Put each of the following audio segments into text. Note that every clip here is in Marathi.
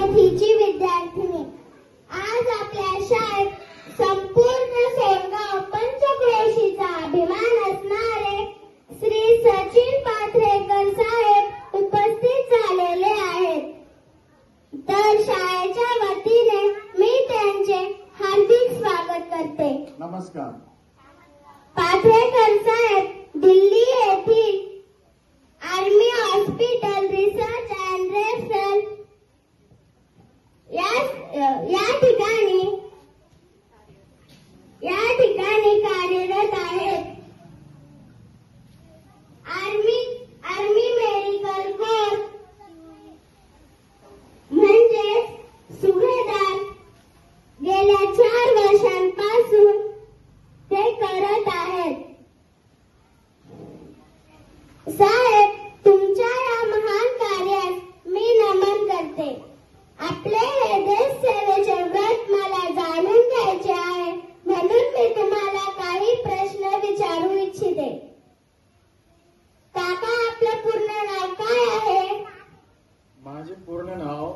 चौथीची विद्यार्थिनी. आज आपल्या शाळेत संपूर्ण पंचक्रोशीचा अभिमान असणारे श्री सचिन पाथरेकर साहेब उपस्थित झालेले आहेत. तर शाळेच्या वतीने मी त्यांचे हार्दिक स्वागत करते. नमस्कार. पाथरेकर साहेब दिल्ली येथील ठिकाणी कार्यरत आहेत आर्मी आर्मी मेडिकल कोर म्हणजे सुभेदार गेल्या चार वर्षांपासून ते करत आहेत साहेब तुमच्या या महान कार्यास मी नमन करते आपले हे देश सेवेचे व्रत मला जाणून घ्यायचे आहे म्हणून मी तुम्हाला काही प्रश्न विचारू इच्छिते काका आपलं पूर्ण नाव काय आहे माझे पूर्ण नाव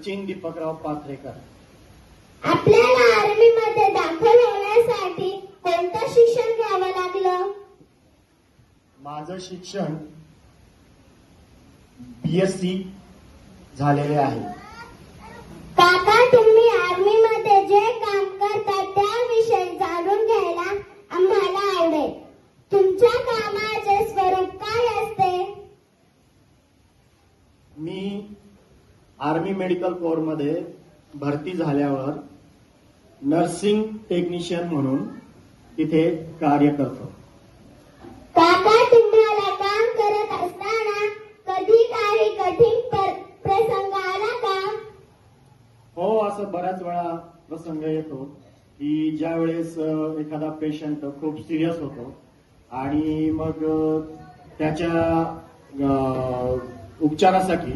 सचिन दीपकराव पाथरेकर आपल्याला आर्मी मध्ये दाखल होण्यासाठी कोणतं शिक्षण घ्यावं लागलं? माझं शिक्षण बीएससी झालेले आहे काका तुम्ही आर्मी मध्ये जे काम करता त्याविषयी जाणून घ्यायला आम्हाला आवडेल तुमच्या कामाचे स्वरूप काय असते मी आर्मी मेडिकल कोरमध्ये भरती झाल्यावर नर्सिंग टेक्निशियन म्हणून तिथे कार्य करतो. काका तुम्हाला काम करत असताना कधी काही कठीण पर- प्रसंग आला का? हो असं बऱ्याच वेळा प्रसंग येतो की ज्या वेळेस एखादा पेशंट खूप सिरियस होतो आणि मग त्याच्या उपचारासाठी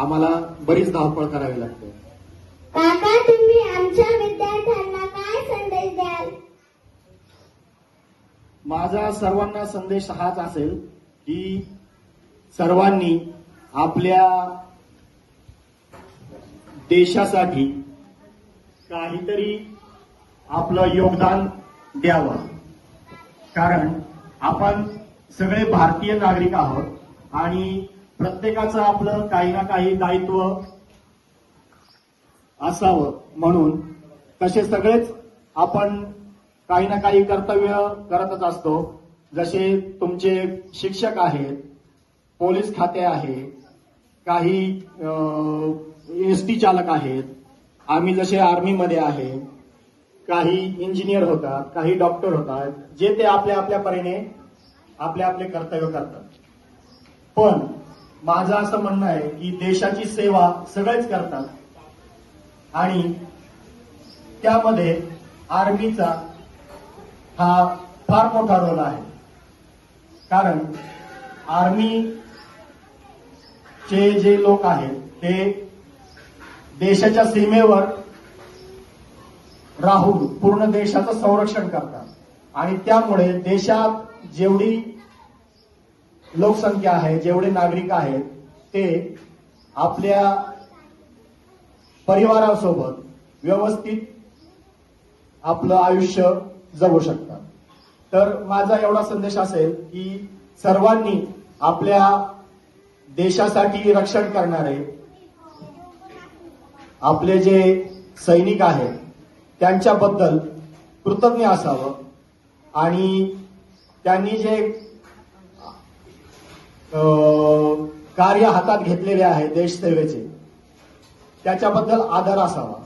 आम्हाला बरीच धावपळ करावी लागते. काका तुम्ही आमच्या विद्यार्थ्यांना काय संदेश द्याल? माझा सर्वांना संदेश हाच असेल की सर्वांनी आपल्या देशासाठी काहीतरी आपलं योगदान द्यावं. कारण आपण सगळे भारतीय नागरिक आहोत आणि प्रत्येकाचं आपलं काही ना काही दायित्व असावं. म्हणून तसे सगळेच आपण काही ना काही कर्तव्य करतच असतो. जसे तुमचे शिक्षक आहेत पोलीस खाते आहे काही एस टी चालक आहेत आम्ही जसे आर्मीमध्ये आहे काही इंजिनियर होतात काही डॉक्टर होतात जे ते आपल्या आपल्या परीने आपले आपले कर्तव्य करतात. पण माझं असं म्हणणं आहे की देशाची सेवा सगळेच करतात. आणि त्यामध्ये आर्मीचा हा फार मोठा रोल आहे. कारण आर्मी चे जे लोक आहेत ते देशाच्या सीमेवर राहून पूर्ण देशाचं संरक्षण करतात. आणि त्यामुळे देशात जेवढी लोकसंख्या आहे जेवढे नागरिक आहेत ते आपल्या परिवारासोबत व्यवस्थित आपलं आयुष्य जगू शकतात. तर माझा एवढा संदेश असेल की सर्वांनी आपल्या देशासाठी रक्षण करणारे आपले जे सैनिक आहेत त्यांच्याबद्दल कृतज्ञ असावं आणि त्यांनी जे कार्य हातात घेतलेले आहे देशसेवेचे. त्याच्याबद्दल आदर असावा.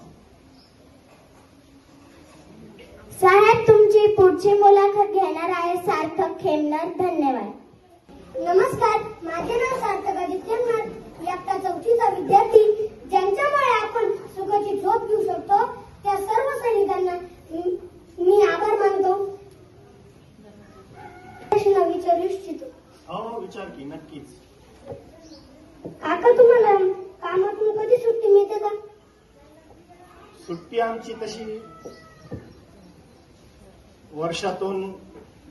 साहेब तुमची पुढची मुलाखत घेणार आहे सार्थक खेमनर. धन्यवाद. नमस्कार माझे नाव सार्थक आदित्य इयत्ता चौथीचा विद्यार्थी ज्यांच्यामुळे आपण सुखाची झोप घेऊ शकतो त्या सर्व सैनिकांना मी- मी आभार मानतो प्रश्न विचारू इच्छितो हो विचार की नक्कीच काका तुम्हाला कामातून कधी सुट्टी मिळते का सुट्टी आमची तशी वर्षातून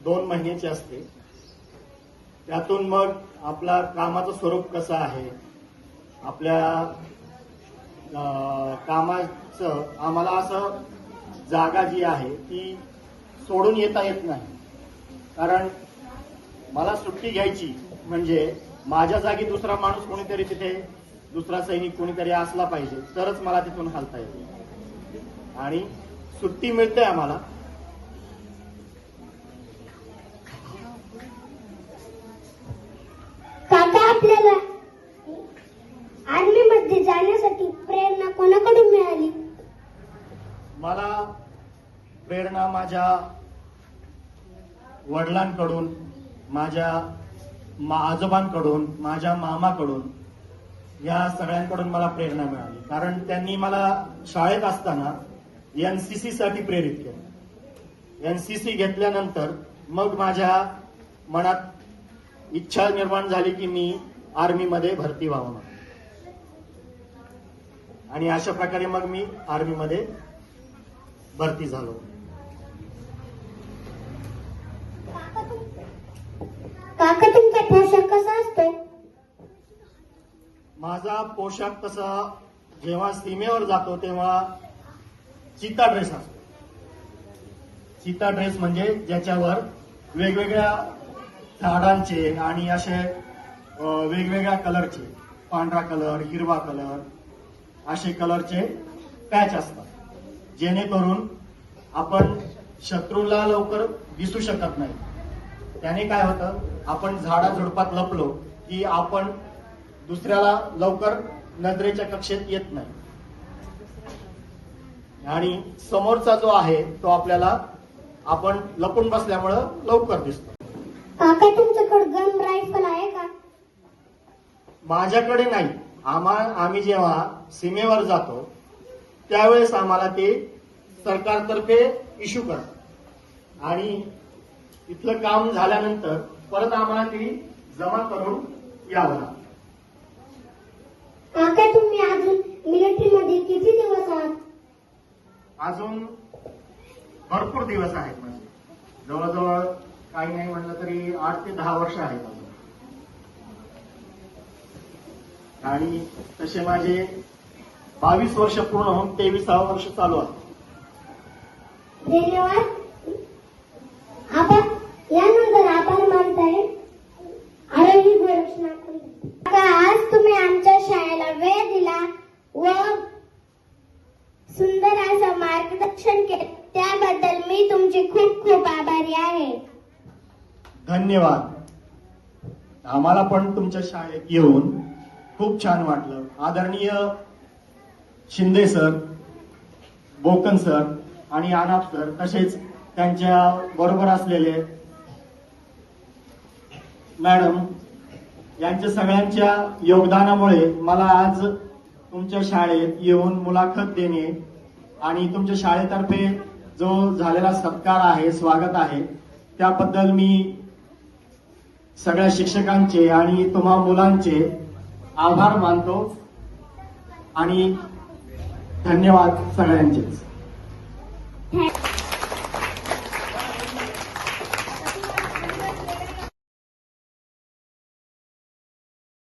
दोन महिन्याची असते. त्यातून मग आपला कामाचं स्वरूप कसं आहे? आपल्या कामाचं आम्हाला असं जागा जी आहे ती सोडून येता येत नाही. कारण मला सुट्टी घ्यायची म्हणजे माझ्या जागी दुसरा माणूस कोणीतरी तिथे दुसरा सैनिक कोणीतरी असला पाहिजे तरच मला तिथून हलता येईल आणि सुट्टी मिळते आम्हाला. काका आपल्याला आर्मी मध्ये जाण्यासाठी प्रेरणा कोणाकडून मिळाली? मला प्रेरणा माझ्या वडिलांकडून माझ्या मा आजोबांकडून माझ्या मामाकडून या सगळ्यांकडून मला प्रेरणा मिळाली. कारण त्यांनी मला शाळेत असताना एनसीसी साठी प्रेरित केलं. एनसीसी घेतल्यानंतर मग माझ्या मनात इच्छा निर्माण झाली की मी आर्मीमध्ये भरती व्हावं. आणि अशा प्रकारे मग मी आर्मीमध्ये भरती झालो. काका तुमचा पोशाख कसा असतो माझा पोशाख तसा जेव्हा सीमेवर जातो तेव्हा चिता ड्रेस असतो. चिता ड्रेस म्हणजे ज्याच्यावर वेगवेगळ्या झाडांचे आणि असे वेगवेगळ्या कलरचे पांढरा कलर हिरवा कलर असे कलरचे पॅच असतात. जेणेकरून आपण शत्रूला लवकर दिसू शकत नाही. त्याने काय होतं? आपण झाडाझुडपात लपलो की आपण दुसऱ्याला लवकर नजरेच्या कक्षेत येत नाही. आणि समोरचा जो आहे तो आपल्याला आपण लपून बसल्यामुळं लवकर दिसतो. काका तुमच्याकडे गन रायफल आहे का? माझ्याकडे नाही. आम्हा आम्ही जेव्हा सीमेवर जातो त्यावेळेस आम्हाला ते सरकारतर्फे इश्यू करतात. आणि इथलं काम झाल्यानंतर परत आम्हाला ती जमा करून यावं लागतं. काका तुम्ही अजून मिलिटरी मध्ये किती दिवस आहात? अजून भरपूर दिवस आहेत माझे. जवळजवळ काही नाही म्हणलं तरी आठ ते दहा वर्ष आहेत अजून. आणि तसे माझे बावीस वर्ष पूर्ण होऊन तेविसावं वर्ष चालू आहे. धन्यवाद. आपण यानंतर आभार मानताय. गोरक्षणा आज तुम्ही आमच्या शाळेला वेळ दिला व सुंदर असं मार्गदर्शन केलं. त्याबद्दल मी तुमची खूप खूप आभारी आहे. धन्यवाद. आम्हाला पण तुमच्या शाळेत येऊन खूप छान वाटलं. आदरणीय शिंदे सर बोकन सर आणि आनाप सर तसेच त्यांच्या बरोबर असलेले मॅडम यांच्या सगळ्यांच्या योगदानामुळे मला आज तुमच्या शाळेत येऊन मुलाखत देणे आणि तुमच्या शाळेतर्फे जो झालेला सत्कार आहे स्वागत आहे त्याबद्दल मी सगळ्या शिक्षकांचे आणि तुम्हा मुलांचे आभार मानतो आणि धन्यवाद सगळ्यांचेच.